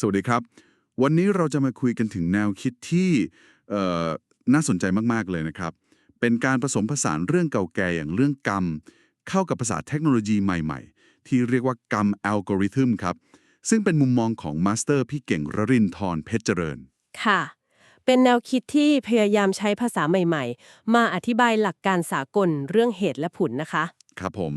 สวัสดีครับ วันนี้เราจะมาคุยกันถึงแนวคิดที่น่าสนใจมากๆเลยนะครับ เป็นการผสมผสานเรื่องเก่าแก่อย่างเรื่องกรรม เข้ากับภาษาเทคโนโลยีใหม่ๆ ที่เรียกว่ากรรมอัลกอริทึมครับ ซึ่งเป็นมุมมองของมาสเตอร์พี่เก่งรรินทร์เพชรเจริญ ค่ะ เป็นแนวคิดที่พยายามใช้ภาษาใหม่ ๆ มาอธิบายหลักการสากลเรื่องเหตุและผลนะคะ ครับผม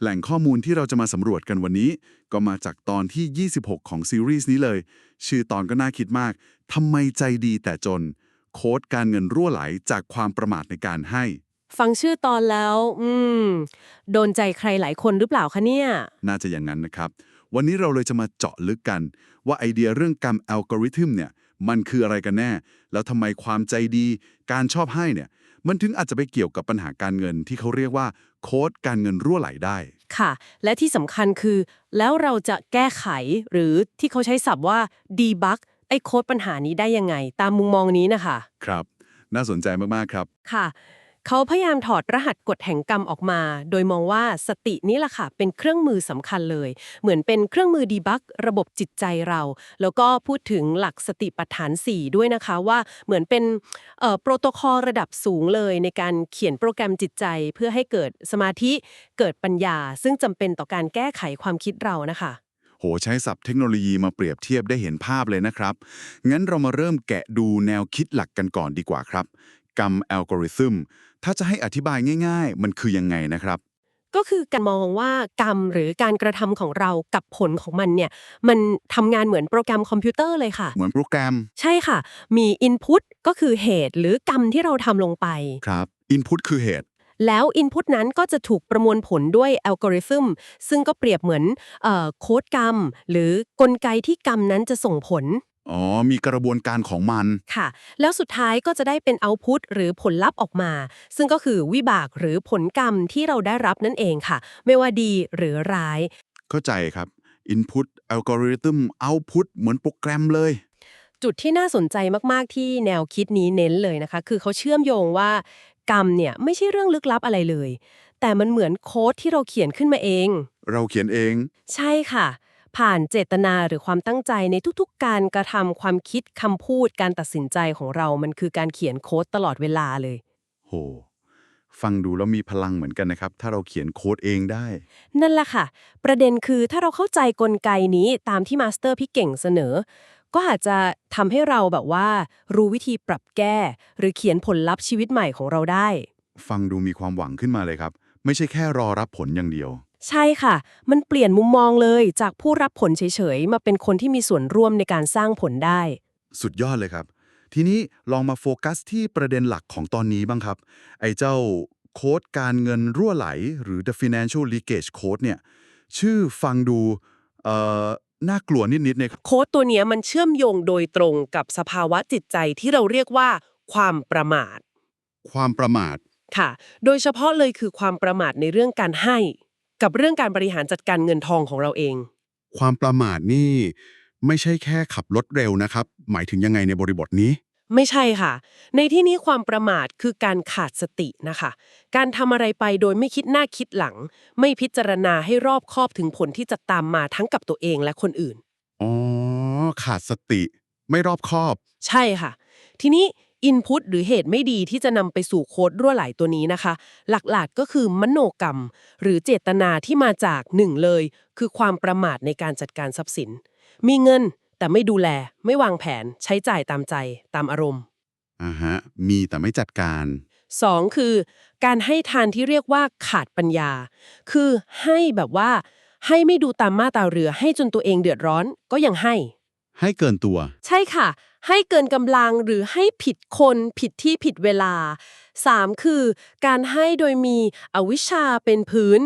แหล่งข้อมูลที่เราจะมาสำรวจกันวันนี้ ก็มาจากตอนที่ 26 ของซีรีส์นี้เลย ชื่อตอนก็น่าคิดมากทำไมใจดีแต่จน โค้ดการเงินรั่วไหลจากความประมาทในการให้ ฟังชื่อตอนแล้ว อืม โดนใจใครหลายคนหรือเปล่าคะเนี่ย น่าจะอย่างนั้นนะครับ วันนี้เราเลยจะมาเจาะลึกกัน ว่าไอเดียเรื่องกรรมอัลกอริทึมเนี่ย มันคืออะไรกันแน่ แล้วทำไมความใจดี การชอบให้เนี่ย มันถึงอาจจะไปเกี่ยวกับปัญหาการเงินที่เขาเรียกว่าโค้ดการเงินรั่วไหลได้ ค่ะ และที่สำคัญคือ แล้วเราจะแก้ไขหรือที่เขาใช้ศัพท์ว่า debug ไอ้โค้ดปัญหานี้ได้ยังไง ตามมุมมองนี้นะคะ ครับ น่าสนใจมาก ๆ ครับ ค่ะ เขาพยายามถอดรหัสกฎแห่งกรรมออกมา โดยมองว่าสตินี่แหละค่ะ เป็นเครื่องมือสำคัญเลย เหมือนเป็นเครื่องมือดีบักระบบจิตใจเรา แล้วก็พูดถึงหลักสติปัฏฐาน 4 ด้วยนะคะว่าเหมือนเป็นโปรโตคอลระดับสูงเลยในการเขียนโปรแกรมจิตใจ เพื่อให้เกิดสมาธิเกิดปัญญา ซึ่งจำเป็นต่อการแก้ไขความคิดเรานะคะโหใช้ศัพท์เทคโนโลยีมาเปรียบเทียบได้เห็นภาพเลยนะครับ งั้นเรามาเริ่มแกะดูแนวคิดหลักกันก่อนดีกว่าครับ กรรมอัลกอริทึมถ้าจะให้อธิบายง่าย ๆ มันคือยังไงนะครับ ก็คือการมองว่ากรรมหรือการกระทำของเรากับผลของมันเนี่ยมันทำงานเหมือนโปรแกรมคอมพิวเตอร์เลยค่ะ เหมือนโปรแกรม ใช่ค่ะ มี Input ก็คือเหตุหรือกรรมที่เราทำลงไปครับ Input คือเหตุแล้ว Input นั้นก็จะถูกประมวลผลด้วยอัลกอริทึมซึ่งก็เปรียบเหมือนเอ่อโค้ดกรรม หรือกลไกที่กรรมนั้นจะส่งผล อ๋อ มีกระบวนการของมัน ค่ะ แล้วสุดท้ายก็จะได้เป็นเอาพุตหรือผลลัพธ์ออกมา ซึ่งก็คือวิบากหรือผลกรรมที่เราได้รับนั่นเองค่ะ ไม่ว่าดีหรือร้าย เข้าใจครับ Input Algorithm Output เหมือนโปรแกรมเลย จุดที่น่าสนใจมาก ๆ ที่แนวคิดนี้เน้นเลยนะคะ คือเขาเชื่อมโยงว่ากรรมเนี่ยไม่ใช่เรื่องลึกลับอะไรเลย แต่มันเหมือนโค้ดที่เราเขียนขึ้นมาเอง เราเขียนเอง ใช่ค่ะ ผ่านเจตนาหรือความตั้งใจในทุกๆ การกระทำความคิดคำพูดการตัดสินใจของเรามันคือการเขียนโค้ดตลอดเวลาเลย โห ฟังดูแล้วมีพลังเหมือนกันนะครับ ถ้าเราเขียนโค้ดเองได้ นั่นแหละค่ะ ประเด็นคือถ้าเราเข้าใจกลไกนี้ตามที่มาสเตอร์พี่เก่งเสนอ ก็อาจจะทำให้เราแบบว่า รู้วิธีปรับแก้ หรือเขียนผลลัพธ์ชีวิตใหม่ของเราได้ ฟังดูมีความหวังขึ้นมาเลยครับ ไม่ใช่แค่รอรับผลอย่างเดียว ใช่ค่ะ มันเปลี่ยนมุมมองเลยจากผู้รับผลเฉยๆ มาเป็นคนที่มีส่วนร่วมในการสร้างผลได้ สุดยอดเลยครับ ทีนี้ลองมาโฟกัสที่ประเด็นหลักของตอนนี้บ้างครับ ไอ้เจ้าโค้ดการเงินรั่วไหล หรือ the financial leakage code เนี่ย ชื่อฟังดูเอ่อน่ากลัวนิดๆเนี่ยโค้ดตัวเนี้ยมันเชื่อมโยงโดยตรงกับสภาวะจิตใจที่เราเรียกว่า ความประมาท ความประมาทค่ะ โดยเฉพาะเลยคือความประมาทในเรื่องการให้ กับเรื่องการบริหารจัดการเงินทองของเราเอง ความประมาทนี่ ไม่ใช่แค่ขับรถเร็วนะครับ หมายถึงยังไงในบริบทนี้ ไม่ใช่ค่ะ ในที่นี้ความประมาทคือการขาดสตินะคะ การทำอะไรไปโดยไม่คิดหน้าคิดหลัง ไม่พิจารณาให้รอบคอบถึงผลที่จะตามมาทั้งกับตัวเองและคนอื่น อ๋อ ขาดสติ ไม่รอบคอบ ใช่ค่ะ ทีนี้ อินพุตหรือเหตุไม่ดีที่จะนำไปสู่โค้ดรั่วไหลตัวนี้นะคะ หลักๆก็คือมโนกรรม หรือเจตนาที่มาจากหนึ่งเลย คือความประมาทในการจัดการทรัพย์สิน มีเงินแต่ไม่ดูแล ไม่วางแผน ใช้จ่ายตามใจ ตามอารมณ์อ่าฮะมีแต่ไม่จัดการสองคือ การให้ทานที่เรียกว่าขาดปัญญา คือให้แบบว่า ให้ไม่ดูตามมาตราเรือให้จนตัวเองเดือดร้อนก็ยังให้ ให้เกินตัว ใช่ค่ะ ให้เกินกำลังหรือให้ผิดคนผิดที่ผิดเวลา 3. คือ การให้โดยมีอวิชชาเป็นพื้น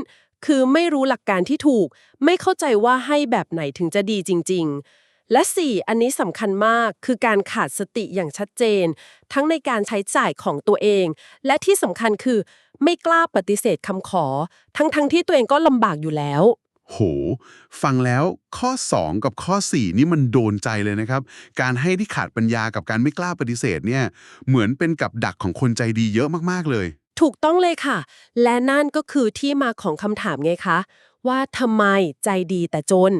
คือไม่รู้หลักการที่ถูก ไม่เข้าใจว่าให้แบบไหนถึงจะดีจริง ๆ และ 4. อันนี้สำคัญมากคือการขาดสติอย่างชัดเจน ทั้งในการใช้จ่ายของตัวเอง และที่สำคัญคือ ไม่กล้าปฏิเสธคำขอ ทั้งๆที่ตัวเองก็ลำบากอยู่แล้ว โห ฟังแล้วข้อ 2 กับข้อ 4 นี่มันโดนใจเลยนะครับ การให้ที่ขาดปัญญากับการไม่กล้าปฏิเสธเนี่ยเหมือนเป็นกับดักของคนใจดีเยอะมากๆเลย ถูกต้องเลยค่ะ และนั่นก็คือที่มาของคำถามไงคะ ว่าทำไมใจดีแต่จน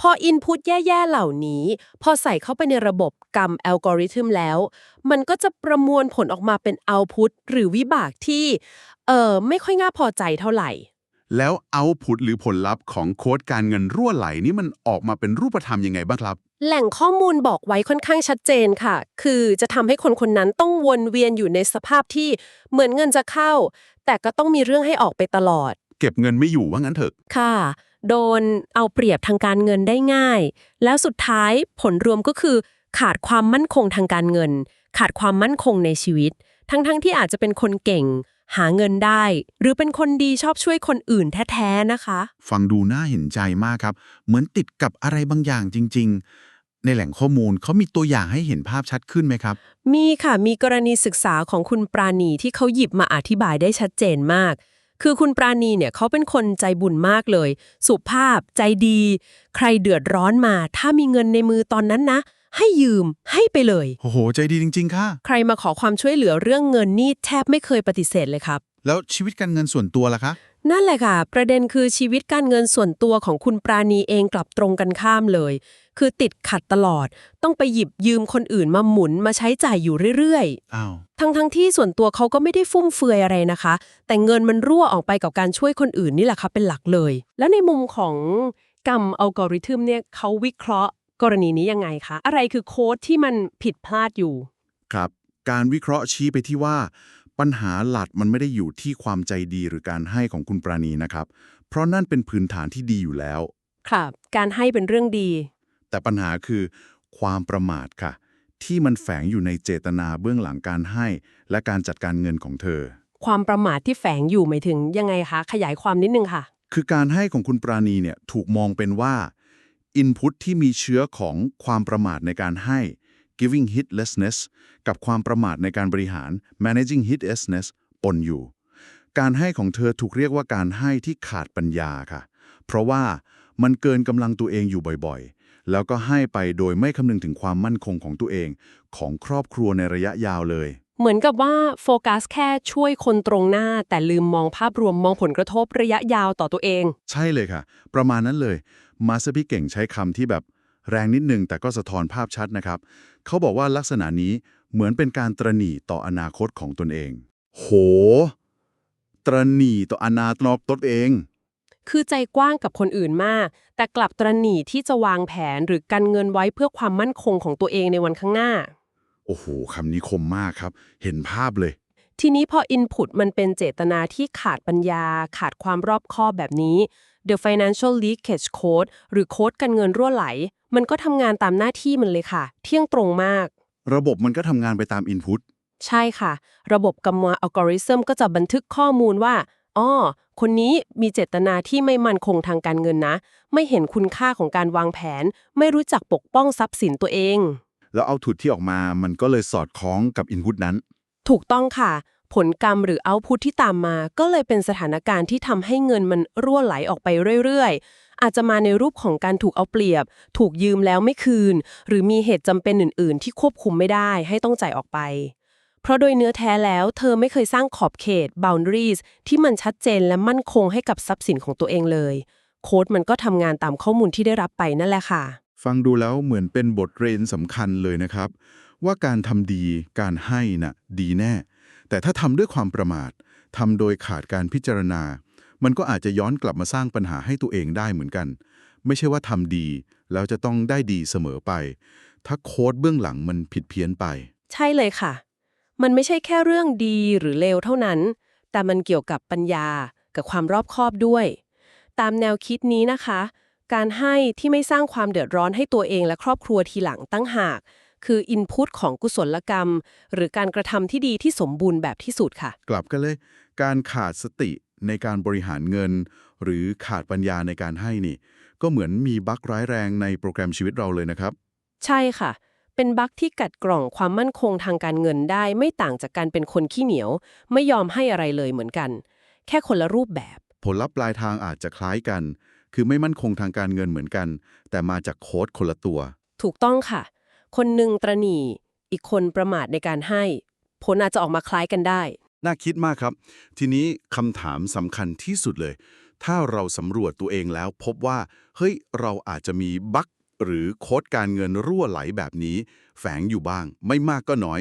พออินพุตแย่ ๆ เหล่านี้ พอใส่เข้าไปในระบบกรรมอัลกอริทึมแล้ว มันก็จะประมวลผลออกมาเป็นเอาพุตหรือวิบากที่เออไม่ค่อยน่าพอใจเท่าไหร่ แล้วเอาพุตหรือผลลัพธ์ของโค้ดการเงินรั่วไหลนี่มันออกมาเป็นรูปธรรมยังไงบ้างครับ แหล่งข้อมูลบอกไว้ค่อนข้างชัดเจนค่ะ คือจะทำให้คนคนนั้นต้องวนเวียนอยู่ในสภาพที่เหมือนเงินจะเข้า แต่ก็ต้องมีเรื่องให้ออกไปตลอด เก็บเงินไม่อยู่ว่างั้นเถอะ ค่ะ โดนเอาเปรียบทางการเงินได้ง่าย แล้วสุดท้ายผลรวมก็คือ ขาดความมั่นคงทางการเงิน ขาดความมั่นคงในชีวิต ทั้งๆที่อาจจะเป็นคนเก่ง หาเงินได้ หรือเป็นคนดีชอบช่วยคนอื่นแท้ๆนะคะ ฟังดูน่าเห็นใจมากครับ เหมือนติดกับอะไรบางอย่างจริง ๆ ในแหล่งข้อมูลเขามีตัวอย่างให้เห็นภาพชัดขึ้นไหมครับ มีค่ะมีกรณีศึกษาของคุณปราณีที่เขาหยิบมาอธิบายได้ชัดเจนมาก คือคุณปราณีเนี่ยเขาเป็นคนใจบุญมากเลย สุภาพใจดี ใครเดือดร้อนมา ถ้ามีเงินในมือตอนนั้นนะ ให้ยืมให้ไปเลย โอ้โห ใจดีจริง ๆ ค่ะ ใครมาขอความช่วยเหลือเรื่องเงินนี่แทบไม่เคยปฏิเสธเลยครับ แล้วชีวิตการเงินส่วนตัวล่ะคะ นั่นแหละค่ะ ประเด็นคือชีวิตการเงินส่วนตัวของคุณปราณีเองกลับตรงกันข้ามเลย คือติดขัดตลอด ต้องไปหยิบยืมคนอื่นมาหมุนมาใช้จ่ายอยู่เรื่อยๆ อ้าว ทั้งทั้งๆที่ส่วนตัวเขาก็ไม่ได้ฟุ่มเฟือยอะไรนะคะ แต่เงินมันรั่วออกไปกับการช่วยคนอื่นนี่แหละค่ะเป็นหลักเลย แล้วในมุมของกรรมอัลกอริทึมเนี่ยเขาวิเคราะห์ กรณีนี้ยังไงคะ อะไรคือโค้ดที่มันผิดพลาดอยู่ ครับ การวิเคราะห์ชี้ไปที่ว่า ปัญหาหลักมันไม่ได้อยู่ที่ความใจดีหรือการให้ของคุณปราณีนะครับ เพราะนั่นเป็นพื้นฐานที่ดีอยู่แล้ว ครับ การให้เป็นเรื่องดี แต่ปัญหาคือความประมาทค่ะ ที่มันแฝงอยู่ในเจตนาเบื้องหลังการให้ และการจัดการเงินของเธอ ความประมาทที่แฝงอยู่หมายถึงยังไงคะ ขยายความนิดนึงค่ะ คือการให้ของคุณปราณีเนี่ยถูกมองเป็นว่า อินพุตที่มีเชื้อของความประมาทในการให้ giving hitlessness กับความประมาทในการบริหาร managing hitlessness ปนอยู่ การให้ของเธอถูกเรียกว่าการให้ที่ขาดปัญญาค่ะ เพราะว่ามันเกินกำลังตัวเองอยู่บ่อยๆ แล้วก็ให้ไปโดยไม่คำนึงถึงความมั่นคงของตัวเอง ของครอบครัวในระยะยาวเลย เหมือนกับว่าโฟกัสแค่ช่วยคนตรงหน้า แต่ลืมมองภาพรวมมองผลกระทบระยะยาวต่อตัวเอง ใช่เลยค่ะ ประมาณนั้นเลย มาสเตอร์พี่เก่งใช้คำที่แบบแรงนิดนึงแต่ก็สะท้อนภาพชัดนะครับ เขาบอกว่าลักษณะนี้เหมือนเป็นการตระหนี่ต่ออนาคตของตนเอง โห ตระหนี่ต่ออนาคตตนเอง คือใจกว้างกับคนอื่นมาก แต่กลับตระหนี่ที่จะวางแผนหรือกันเงินไว้เพื่อความมั่นคงของตัวเองในวันข้างหน้า โอ้โหคำนี้คมมากครับ เห็นภาพเลย ทีนี้พอ Input มันเป็นเจตนาที่ขาดปัญญา ขาดความรอบคอบแบบนี้ The Financial Leakage Code หรือโค้ดกันเงินรั่วไหล มันก็ทำงานตามหน้าที่มันเลยค่ะ เที่ยงตรงมาก ระบบมันก็ทำงานไปตามอินพุตใช่ค่ะ ระบบกำมวอัลกอริทึมก็จะบันทึกข้อมูลว่าอ๋อคนนี้มีเจตนาที่ไม่มั่นคงทางการเงินนะ ไม่เห็นคุณค่าของการวางแผน ไม่รู้จักปกป้องทรัพย์สินตัวเอง แล้วเอาถุดที่ออกมามันก็เลยสอดคล้องกับอินพุตนั้น ถูกต้องค่ะ ผลกรรมหรือเอาพุทที่ตามมา ก็เลยเป็นสถานการณ์ที่ทำให้เงินมันรั่วไหลออกไปเรื่อยๆ อาจจะมาในรูปของการถูกเอาเปรียบ ถูกยืมแล้วไม่คืน หรือมีเหตุจำเป็นอื่น ๆ ที่ควบคุมไม่ได้ให้ต้องจ่ายออกไป เพราะโดยเนื้อแท้แล้ว เธอไม่เคยสร้างขอบเขต boundaries ที่มันชัดเจนและมั่นคงให้กับทรัพย์สินของตัวเองเลย โค้ดมันก็ทำงานตามข้อมูลที่ได้รับไปนั่นแหละค่ะ ฟังดูแล้วเหมือนเป็นบทเรียนสำคัญเลยนะครับ ว่าการทำดีการให้น่ะดีแน่ แต่ถ้าทำด้วยความประมาททำโดยขาดการพิจารณา มันก็อาจจะย้อนกลับมาสร้างปัญหาให้ตัวเองได้เหมือนกัน ไม่ใช่ว่าทำดี แล้วจะต้องได้ดีเสมอไป ถ้าโค้ดเบื้องหลังมันผิดเพี้ยนไป ใช่เลยค่ะ มันไม่ใช่แค่เรื่องดีหรือเลวเท่านั้น แต่มันเกี่ยวกับปัญญากับความรอบคอบด้วย ตามแนวคิดนี้นะคะ การให้ที่ไม่สร้างความเดือดร้อนให้ตัวเองและครอบครัวทีหลังตั้งหาก คืออินพุตของกุศลกรรม หรือการกระทำที่ดีที่สมบูรณ์แบบที่สุดค่ะ กลับกันเลย การขาดสติในการบริหารเงิน หรือขาดปัญญาในการให้นี่ ก็เหมือนมีบั๊กร้ายแรงในโปรแกรมชีวิตเราเลยนะครับ ใช่ค่ะ เป็นบั๊กที่กัดกร่องความมั่นคงทางการเงินได้ไม่ต่างจากการเป็นคนขี้เหนียว ไม่ยอมให้อะไรเลยเหมือนกัน แค่คนละรูปแบบ ผลลัพธ์ปลายทางอาจจะคล้ายกัน คือไม่มั่นคงทางการเงินเหมือนกัน แต่มาจากโค้ดคนละตัว ถูกต้องค่ะ คนหนึ่งตระหนี่ อีกคนประมาทในการให้ ผลอาจจะออกมาคล้ายกันได้ น่าคิดมากครับ ทีนี้คำถามสำคัญที่สุดเลย ถ้าเราสำรวจตัวเองแล้วพบว่า เฮ้ย เราอาจจะมีบั๊กหรือโค้ดการเงินรั่วไหลแบบนี้ แฝงอยู่บ้าง ไม่มากก็น้อย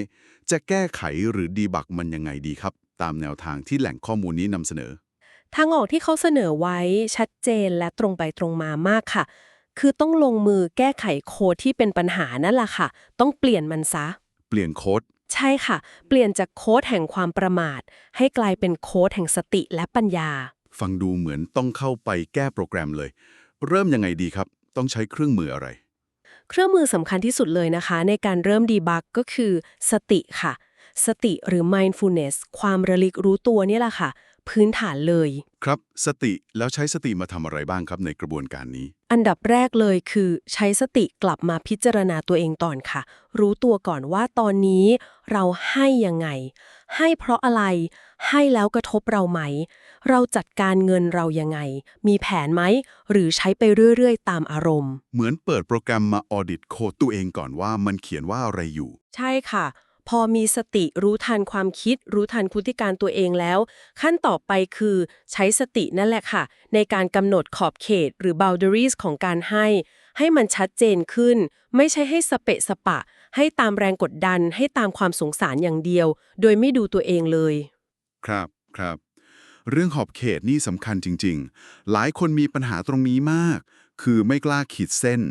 จะแก้ไขหรือดีบักมันยังไงดีครับ ตามแนวทางที่แหล่งข้อมูลนี้นำเสนอทางออกที่เขาเสนอไว้ชัดเจนและตรงไปตรงมามากค่ะ คือต้องลงมือแก้ไขโค้ดที่เป็นปัญหานั่นแหละค่ะ ต้องเปลี่ยนมันซะ เปลี่ยนโค้ด ใช่ค่ะ เปลี่ยนจากโค้ดแห่งความประมาท ให้กลายเป็นโค้ดแห่งสติและปัญญา ฟังดูเหมือนต้องเข้าไปแก้โปรแกรมเลย เริ่มยังไงดีครับ ต้องใช้เครื่องมืออะไร เครื่องมือสำคัญที่สุดเลยนะคะ ในการเริ่มดีบักก็คือ สติค่ะ สติหรือ mindfulness ความระลึกรู้ตัวเนี่ยแหละค่ะ พื้นฐานเลย ครับ สติแล้วใช้สติมาทำอะไรบ้างครับในกระบวนการนี้ อันดับแรกเลยคือใช้สติกลับมาพิจารณาตัวเองก่อนค่ะ รู้ตัวก่อนว่าตอนนี้เราให้ยังไง ให้เพราะอะไร ให้แล้วกระทบเราไหม เราจัดการเงินเรายังไง มีแผนไหม หรือใช้ไปเรื่อยๆ ตามอารมณ์ เหมือนเปิดโปรแกรมมาออดิตโค้ดตัวเองก่อนว่ามันเขียนว่าอะไรอยู่ ใช่ค่ะ พอมีสติรู้ทันความคิด รู้ทันพฤติการตัวเองแล้ว ขั้นต่อไปคือใช้สตินั่นแหละค่ะ ในการกำหนดขอบเขตหรือ boundaries ของการให้ ให้มันชัดเจนขึ้น ไม่ใช่ให้สเปะสปะ ให้ตามแรงกดดัน ให้ตามความสงสารอย่างเดียว โดยไม่ดูตัวเองเลย ครับครับ เรื่องขอบเขตนี่สำคัญจริง ๆ หลายคนมีปัญหาตรงนี้มาก คือไม่กล้าขีดเส้น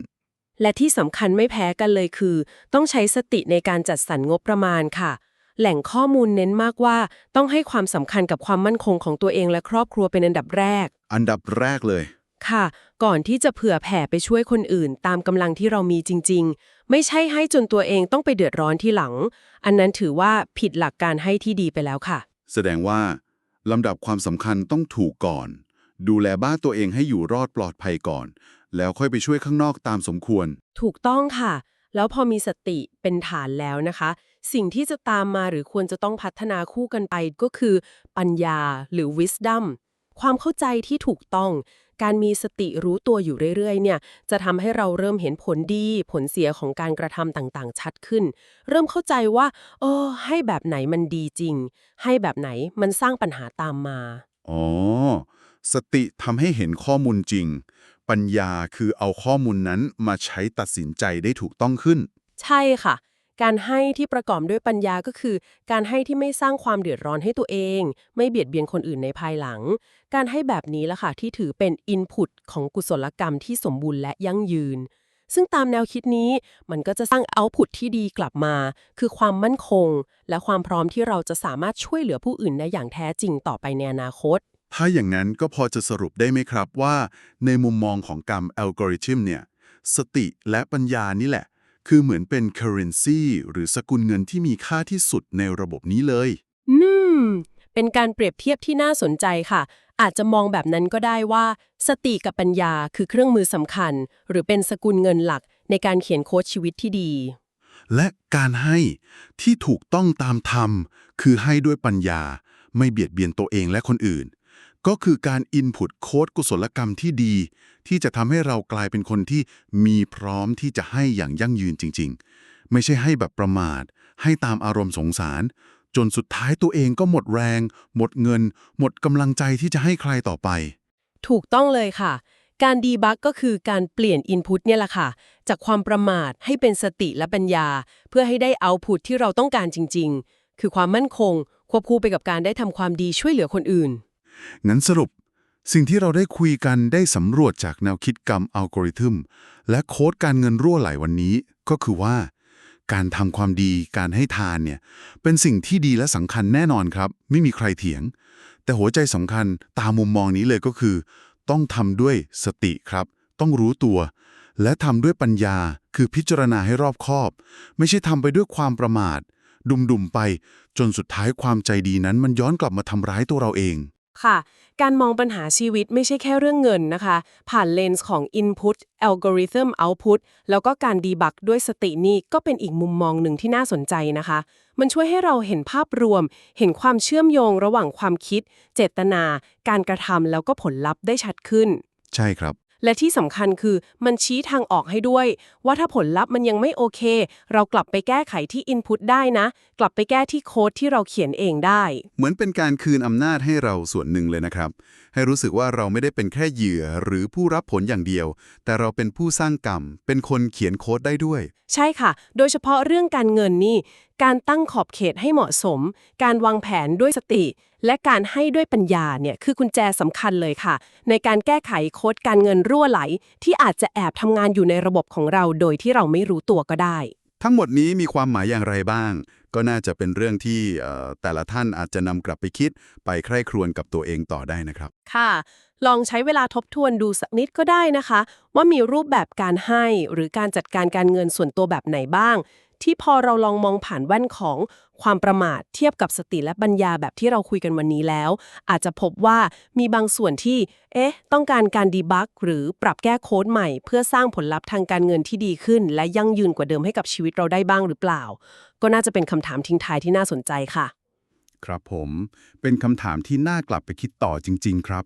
และที่สำคัญไม่แพ้กันเลยคือ ต้องใช้สติในการจัดสรรงบประมาณค่ะ แหล่งข้อมูลเน้นมากว่า ต้องให้ความสำคัญกับความมั่นคงของตัวเองและครอบครัวเป็นอันดับแรก อันดับแรกเลย ค่ะ ก่อนที่จะเผื่อแผ่ไปช่วยคนอื่น ตามกำลังที่เรามีจริง ๆ ไม่ใช่ให้จนตัวเองต้องไปเดือดร้อนที่หลัง อันนั้นถือว่าผิดหลักการให้ที่ดีไปแล้วค่ะ แสดงว่าลำดับความสำคัญต้องถูกก่อน ดูแลบ้านตัวเองให้อยู่รอดปลอดภัยก่อน แล้วค่อยไปช่วยข้างนอกตามสมควร ถูกต้องค่ะ แล้วพอมีสติเป็นฐานแล้วนะคะ สิ่งที่จะตามมาหรือควรจะต้องพัฒนาคู่กันไปก็คือ ปัญญาหรือ wisdom ความเข้าใจที่ถูกต้อง การมีสติรู้ตัวอยู่เรื่อยๆ เนี่ย จะทำให้เราเริ่มเห็นผลดี ผลเสียของการกระทำต่างๆ ชัดขึ้น เริ่มเข้าใจว่า เออ ให้แบบไหนมันดีจริง ให้แบบไหนมันสร้างปัญหาตามมา อ๋อ สติทำให้เห็นข้อมูลจริง ปัญญาคือเอาข้อมูลนั้นมาใช้ตัดสินใจได้ถูกต้องขึ้น ใช่ค่ะ การให้ที่ประกอบด้วยปัญญาก็คือ การให้ที่ไม่สร้างความเดือดร้อนให้ตัวเอง ไม่เบียดเบียนคนอื่นในภายหลัง การให้แบบนี้ละค่ะที่ถือเป็นอินพุตของกุศลกรรมที่สมบูรณ์และยั่งยืน ซึ่งตามแนวคิดนี้มันก็จะสร้างเอาพุตที่ดีกลับมา คือความมั่นคง และความพร้อมที่เราจะสามารถช่วยเหลือผู้อื่นได้อย่างแท้จริงต่อไปในอนาคต ถ้าอย่างนั้นก็พอจะสรุปได้ไหมครับว่า ในมุมมองของกรรมอัลกอริทึมเนี่ย สติและปัญญานี่แหละ คือเหมือนเป็น currency หรือสกุลเงินที่มีค่าที่สุดในระบบนี้เลยอืมเป็นการเปรียบเทียบที่น่าสนใจค่ะ อาจจะมองแบบนั้นก็ได้ว่า สติกับปัญญาคือเครื่องมือสำคัญ หรือเป็นสกุลเงินหลักในการเขียนโค้ดชีวิตที่ดี และการให้ที่ถูกต้องตามธรรม คือให้ด้วยปัญญา ไม่เบียดเบียนตัวเองและคนอื่น ก็คือการอินพุตโค้ดกุศลกรรมที่ดี ที่จะทำให้เรากลายเป็นคนที่มีพร้อมที่จะให้อย่างยั่งยืนจริง ๆ ไม่ใช่ให้แบบประมาท ให้ตามอารมณ์สงสาร จนสุดท้ายตัวเองก็หมดแรง หมดเงิน หมดกำลังใจที่จะให้ใครต่อไป ถูกต้องเลยค่ะ การดีบักก็คือการเปลี่ยนอินพุตเนี่ยแหละค่ะ จากความประมาทให้เป็นสติและปัญญา เพื่อให้ได้เอาพุตที่เราต้องการจริง ๆ คือความมั่นคง ควบคู่ไปกับการได้ทำความดีช่วยเหลือคนอื่น งั้นสรุป สิ่งที่เราได้คุยกันได้สำรวจจากแนวคิดกรรมอัลกอริทึม และโค้ดการเงินรั่วไหลวันนี้ ก็คือว่า การทำความดีการให้ทานเนี่ยเป็นสิ่งที่ดีและสำคัญแน่นอนครับ ไม่มีใครเถียง แต่หัวใจสำคัญตามมุมมองนี้เลยก็คือ ต้องทำด้วยสติครับ ต้องรู้ตัว และทำด้วยปัญญาคือพิจารณาให้รอบคอบ ไม่ใช่ทำไปด้วยความประมาทดุมๆไปจนสุดท้ายความใจดีนั้นมันย้อนกลับมาทำร้ายตัวเราเอง ค่ะ การมองปัญหาชีวิตไม่ใช่แค่เรื่องเงินนะคะ ผ่านเลนส์ของ Input Algorithm Output แล้วก็การดีบักด้วยสตินี่ก็เป็นอีกมุมมองหนึ่งที่น่าสนใจนะคะ มันช่วยให้เราเห็นภาพรวม เห็นความเชื่อมโยงระหว่างความคิด เจตนา การกระทำแล้วก็ผลลัพธ์ได้ชัดขึ้น ใช่ครับ และที่สำคัญคือมันชี้ทางออกให้ด้วย ว่าถ้าผลลัพธ์มันยังไม่โอเค เรากลับไปแก้ไขที่ Input ได้นะ กลับไปแก้ที่โค้ดที่เราเขียนเองได้ เหมือนเป็นการคืนอำนาจให้เราส่วนหนึ่งเลยนะครับ ให้รู้สึกว่าเราไม่ได้เป็นแค่เหยื่อหรือผู้รับผลอย่างเดียว แต่เราเป็นผู้สร้างกรรม เป็นคนเขียนโค้ดได้ด้วย ใช่ค่ะ โดยเฉพาะเรื่องการเงินนี่ การตั้งขอบเขตให้เหมาะสม การวางแผนด้วยสติ และการให้ด้วยปัญญาเนี่ยคือกุญแจสำคัญเลยค่ะ ในการแก้ไขโค้ดการเงินรั่วไหล ที่อาจจะแอบทำงานอยู่ในระบบของเราโดยที่เราไม่รู้ตัวก็ได้ ทั้งหมดนี้มีความหมายอย่างไรบ้าง ก็น่าจะเป็นเรื่องที่เอ่อแต่ละท่านอาจจะนำกลับไปคิดไปใคร่ครวญกับตัวเองต่อได้นะครับ ค่ะ ลองใช้เวลาทบทวนดูสักนิดก็ได้นะคะ ว่ามีรูปแบบการให้หรือการจัดการการเงินส่วนตัวแบบไหนบ้าง ที่พอเราลองมองผ่านแว่นของความประมาทเทียบกับสติและปัญญาแบบที่เราคุยกันวันนี้แล้ว อาจจะพบว่ามีบางส่วนที่ เอ๊ะ ต้องการการดีบักหรือปรับแก้โค้ดใหม่ เพื่อสร้างผลลัพธ์ทางการเงินที่ดีขึ้น และยั่งยืนกว่าเดิมให้กับชีวิตเราได้บ้างหรือเปล่า ก็น่าจะเป็นคำถามทิ้งท้ายที่น่าสนใจค่ะ ครับผมเป็นคำถามที่น่ากลับไปคิดต่อจริง ๆ ครับ